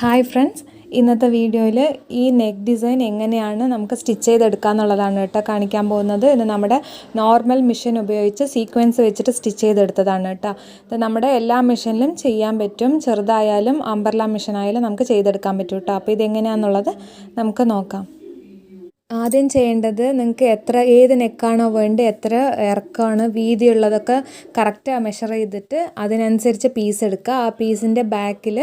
Hi friends ഇന്നത്തെ വീഡിയോയിൽ ഈ നെക്ക് ഡിസൈൻ എങ്ങനെയാണ് നമുക്ക് സ്റ്റിച്ച് ചെയ്തെടുക്കുക എന്നുള്ളതാണ് കേട്ടോ കാണിക്കാൻ പോകുന്നത്. ഇത് നമ്മുടെ നോർമൽ മെഷീൻ ഉപയോഗിച്ച് സീക്വൻസ് വെച്ചിട്ട് സ്റ്റിച്ച് ചെയ്തെടുത്തതാണ് കേട്ടോ. ഇത് നമ്മുടെ എല്ലാ മെഷീനിലും ചെയ്യാൻ പറ്റും. ചെറുതായാലും അമ്പർല മെഷീൻ ആയാലും നമുക്ക് ചെയ്തെടുക്കാൻ പറ്റും കേട്ടോ. അപ്പോൾ ഇതെങ്ങനെയാണെന്നുള്ളത് നമുക്ക് നോക്കാം. ആദ്യം ചെയ്യേണ്ടത് നിങ്ങൾക്ക് എത്ര ഏത് നെക്കാണോ വേണ്ടത് എത്ര ഇറക്കമാണ് വീതിയുള്ളതൊക്കെ കറക്റ്റ് മെഷർ ചെയ്തിട്ട് അതിനനുസരിച്ച് പീസ് എടുക്കുക. ആ പീസിന്റെ ബാക്കിൽ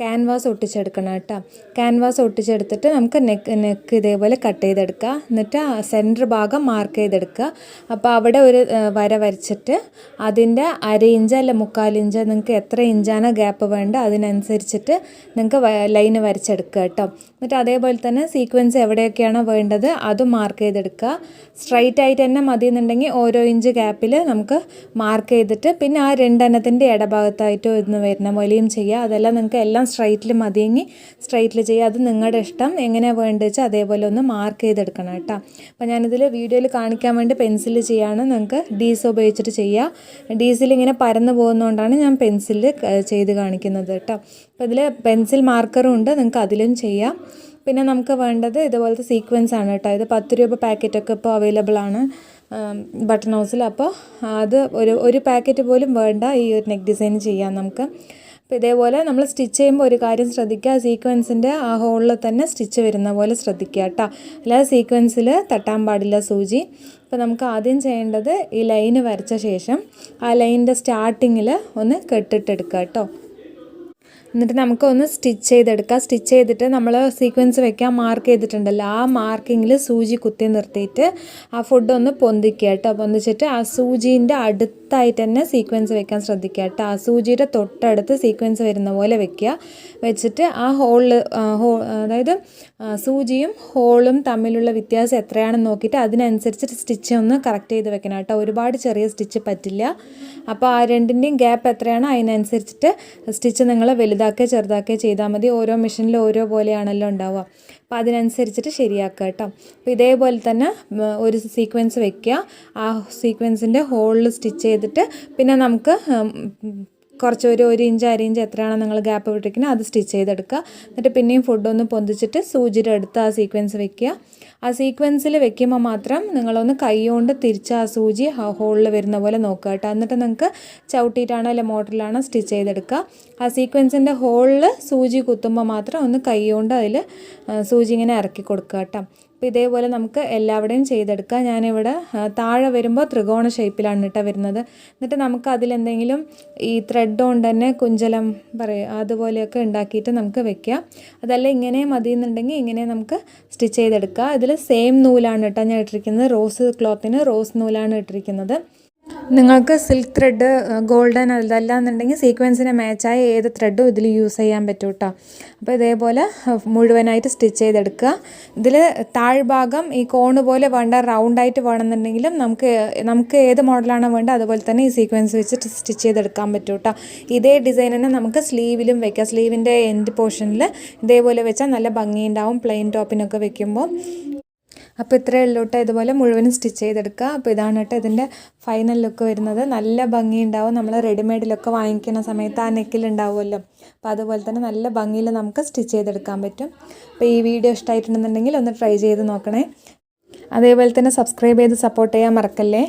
ക്യാൻവാസ് ഒട്ടിച്ചെടുക്കണം കേട്ടോ. ക്യാൻവാസ് ഒട്ടിച്ചെടുത്തിട്ട് നമുക്ക് നെക്ക് നെക്ക് ഇതേപോലെ കട്ട് ചെയ്തെടുക്കുക. എന്നിട്ട് സെന്റർ ഭാഗം മാർക്ക് ചെയ്തെടുക്കുക. അപ്പോൾ അവിടെ ഒരു വര വരച്ചിട്ട് അതിന്റെ അര ഇഞ്ച് അല്ല മുക്കാൽ ഇഞ്ച് നിങ്ങൾക്ക് എത്ര ഇഞ്ചാണ് ഗ്യാപ്പ് വേണ്ടത് അതിനനുസരിച്ചിട്ട് നിങ്ങൾക്ക് ലൈന് വരച്ചെടുക്കുക കേട്ടോ. എന്നിട്ട് അതേപോലെ തന്നെ സീക്വൻസ് എവിടെയൊക്കെയാണോ വേണ്ടത് അതും മാർക്ക് ചെയ്തെടുക്കുക. സ്ട്രൈറ്റ് ആയിട്ട് തന്നെ മതി എന്നുണ്ടെങ്കിൽ ഓരോ ഇഞ്ച് ഗ്യാപ്പിൽ നമുക്ക് മാർക്ക് ചെയ്തിട്ട് പിന്നെ ആ രണ്ടെണ്ണത്തിന്റെ ഇടഭാഗത്തായിട്ടോ ഇന്ന് വരുന്ന പോലെയും ചെയ്യുക. അതെല്ലാം നിങ്ങൾക്ക് എല്ലാം സ്ട്രൈറ്റിൽ മതിയെങ്കിൽ സ്ട്രൈറ്റിൽ ചെയ്യുക. അത് നിങ്ങളുടെ ഇഷ്ടം. എങ്ങനെയാണ് വേണ്ടത് വെച്ചാൽ അതേപോലെ ഒന്ന് മാർക്ക് ചെയ്തെടുക്കണം കേട്ടോ. അപ്പോൾ ഞാനിതിൽ വീഡിയോയിൽ കാണിക്കാൻ വേണ്ടി പെൻസിൽ ചെയ്യാണ്. നിങ്ങൾക്ക് ഡീസ് ഉപയോഗിച്ചിട്ട് ചെയ്യുക. ഡീസിൽ ഇങ്ങനെ പരന്നു പോകുന്നതുകൊണ്ടാണ് ഞാൻ പെൻസിൽ ചെയ്ത് കാണിക്കുന്നത് കേട്ടോ. അപ്പോൾ ഇതിൽ പെൻസിൽ മാർക്കറും ഉണ്ട്. നിങ്ങൾക്ക് അതിലും ചെയ്യാം. പിന്നെ നമുക്ക് വേണ്ടത് ഇതുപോലത്തെ സീക്വൻസ് ആണ് കേട്ടോ. ഇത് പത്ത് രൂപ പാക്കറ്റൊക്കെ ഇപ്പോൾ അവൈലബിൾ ആണ്. ബട്ടൺ ഹൗസിൽ അപ്പോൾ അത് ഒരു ഒരു പാക്കറ്റ് പോലും വേണ്ട ഈ ഒരു നെക്ക് ഡിസൈൻ ചെയ്യാൻ നമുക്ക്. അപ്പോൾ ഇതേപോലെ നമ്മൾ സ്റ്റിച്ച് ചെയ്യുമ്പോൾ ഒരു കാര്യം ശ്രദ്ധിക്കുക. സീക്വൻസിന്റെ ആ ഹോളിൽ തന്നെ സ്റ്റിച്ച് വരുന്ന പോലെ ശ്രദ്ധിക്കുക കേട്ടോ. അല്ലാതെ സീക്വൻസിൽ തട്ടാൻ പാടില്ല സൂചി. അപ്പോൾ നമുക്ക് ആദ്യം ചെയ്യേണ്ടത് ഈ ലൈന് വരച്ച ശേഷം ആ ലൈനിന്റെ സ്റ്റാർട്ടിങ്ങിൽ ഒന്ന് കെട്ടിട്ടെടുക്കുക കേട്ടോ. എന്നിട്ട് നമുക്കൊന്ന് സ്റ്റിച്ച് ചെയ്തെടുക്കാം. സ്റ്റിച്ച് ചെയ്തിട്ട് നമ്മൾ സീക്വൻസ് വെക്കാൻ മാർക്ക് ചെയ്തിട്ടുണ്ടല്ലോ. ആ മാർക്കിങ്ങിൽ സൂചി കുത്തി നിർത്തിയിട്ട് ആ ഫുഡ് ഒന്ന് പൊന്തിക്കുക കേട്ടോ. പൊന്തിച്ചിട്ട് ആ സൂചീന്റെ അടുത്തായിട്ട് തന്നെ സീക്വൻസ് വെക്കാൻ ശ്രദ്ധിക്കുക കേട്ടോ. ആ സൂചിയുടെ തൊട്ടടുത്ത് സീക്വൻസ് വരുന്ന പോലെ വെക്കുക. വെച്ചിട്ട് ആ ഹോളിൽ ഹോ അതായത് സൂചിയും ഹോളും തമ്മിലുള്ള വ്യത്യാസം എത്രയാണെന്ന് നോക്കിയിട്ട് അതിനനുസരിച്ച് സ്റ്റിച്ച് ഒന്ന് കറക്റ്റ് ചെയ്ത് വെക്കണം കേട്ടോ. ഒരുപാട് ചെറിയ സ്റ്റിച്ച് പറ്റില്ല. അപ്പോൾ ആ രണ്ടിന്റെയും ഗ്യാപ്പ് എത്രയാണോ അതിനനുസരിച്ചിട്ട് സ്റ്റിച്ച് നിങ്ങൾ വലുതാക്കുക ചെറുതാക്കുക ചെയ്താൽ മതി. ഓരോ മെഷീനിലും ഓരോ പോലെയാണല്ലോ ഉണ്ടാവുക. അപ്പോൾ അതിനനുസരിച്ചിട്ട് ശരിയാക്കുക കേട്ടോ. അപ്പോൾ ഇതേപോലെ തന്നെ ഒരു സീക്വൻസ് വെക്കുക. ആ സീക്വൻസിന്റെ ഹോളിൽ സ്റ്റിച്ച് ചെയ്തിട്ട് പിന്നെ നമുക്ക് കുറച്ച് ഒരു ഒരു ഇഞ്ച് അര ഇഞ്ച് എത്രയാണോ നിങ്ങൾ ഗ്യാപ്പ് വിട്ടിരിക്കുന്നത് അത് സ്റ്റിച്ച് ചെയ്തെടുക്കുക. എന്നിട്ട് പിന്നെയും ഫുഡ് ഒന്ന് പൊന്തിച്ചിട്ട് സൂചിയുടെ അടുത്ത് ആ സീക്വൻസ് വെക്കുക. ആ സീക്വൻസിൽ വെക്കുമ്പോൾ മാത്രം നിങ്ങളൊന്ന് കൈ കൊണ്ട് തിരിച്ച് ആ സൂചി ആ ഹോളിൽ വരുന്ന പോലെ നോക്കുക കേട്ടോ. എന്നിട്ട് നിങ്ങൾക്ക് ചവിട്ടിയിട്ടാണോ അല്ലെ മോട്ടറിലാണോ സ്റ്റിച്ച് ചെയ്തെടുക്കുക. ആ സീക്വൻസിന്റെ ഹോളിൽ സൂചി കുത്തുമ്പോൾ മാത്രം ഒന്ന് കൈകൊണ്ട് അതിൽ സൂചി ഇങ്ങനെ ഇറക്കി കൊടുക്കുക കേട്ടോ. അപ്പോൾ ഇതേപോലെ നമുക്ക് എല്ലാവിടെയും ചെയ്തെടുക്കാം. ഞാനിവിടെ താഴെ വരുമ്പോൾ ത്രികോണ ഷേപ്പിലാണ് കേട്ടോ വരുന്നത്. എന്നിട്ട് നമുക്ക് അതിലെന്തെങ്കിലും ഈ ത്രെഡ് കൊണ്ട് തന്നെ കുഞ്ചലം പറയുക അതുപോലെയൊക്കെ ഉണ്ടാക്കിയിട്ട് നമുക്ക് വെക്കാം. അതല്ല ഇങ്ങനെ മതി എന്നുണ്ടെങ്കിൽ ഇങ്ങനെ നമുക്ക് സ്റ്റിച്ച് ചെയ്തെടുക്കുക ഇതിൽ സെയിം നൂലാണ് കേട്ടോ ഞാൻ ഇട്ടിരിക്കുന്നത്. റോസ് ക്ലോത്തിന് റോസ് നൂലാണ് ഇട്ടിരിക്കുന്നത്. നിങ്ങൾക്ക് സിൽക്ക് ത്രെഡ് ഗോൾഡൻ അതല്ല എന്നുണ്ടെങ്കിൽ സീക്വൻസിന് മാച്ചായ ഏത് ത്രെഡും ഇതിൽ യൂസ് ചെയ്യാൻ പറ്റും കേട്ടോ അപ്പോൾ ഇതേപോലെ മുഴുവനായിട്ട് സ്റ്റിച്ച് ചെയ്തെടുക്കുക. ഇതിൽ താഴ്ഭാഗം ഈ കോണ് പോലെ വേണ്ട റൗണ്ടായിട്ട് വേണമെന്നുണ്ടെങ്കിലും നമുക്ക് നമുക്ക് ഏത് മോഡലാണ് വേണ്ടത് അതുപോലെ തന്നെ ഈ സീക്വൻസ് വെച്ചിട്ട് സ്റ്റിച്ച് ചെയ്തെടുക്കാൻ പറ്റും കേട്ടോ ഇതേ ഡിസൈൻ തന്നെ നമുക്ക് സ്ലീവിലും വെക്കാം. സ്ലീവിന്റെ എൻഡ് പോർഷനിൽ ഇതേപോലെ വെച്ചാൽ നല്ല ഭംഗിയുണ്ടാവും. പ്ലെയിൻ ടോപ്പിനൊക്കെ വെക്കുമ്പോൾ അപ്പോൾ ഇത്രയേ ഉള്ളൂ കേട്ടോ. ഇതുപോലെ മുഴുവനും സ്റ്റിച്ച് ചെയ്തെടുക്കുക. അപ്പോൾ ഇതാണ് കേട്ടോ ഇതിന്റെ ഫൈനൽ ലുക്ക് വരുന്നത്. നല്ല ഭംഗിയുണ്ടാവും. നമ്മൾ റെഡിമെയ്ഡിലൊക്കെ വാങ്ങിക്കുന്ന സമയത്ത് ആ നെക്കിൽ ഉണ്ടാവുമല്ലോ. അപ്പോൾ അതുപോലെ തന്നെ നല്ല ഭംഗിയിൽ നമുക്ക് സ്റ്റിച്ച് ചെയ്തെടുക്കാൻ പറ്റും. അപ്പോൾ ഈ വീഡിയോ ഇഷ്ടമായിട്ടുണ്ടെന്നുണ്ടെങ്കിൽ ഒന്ന് ട്രൈ ചെയ്ത് നോക്കണേ. അതേപോലെ തന്നെ സബ്സ്ക്രൈബ് ചെയ്ത് സപ്പോർട്ട് ചെയ്യാൻ മറക്കല്ലേ?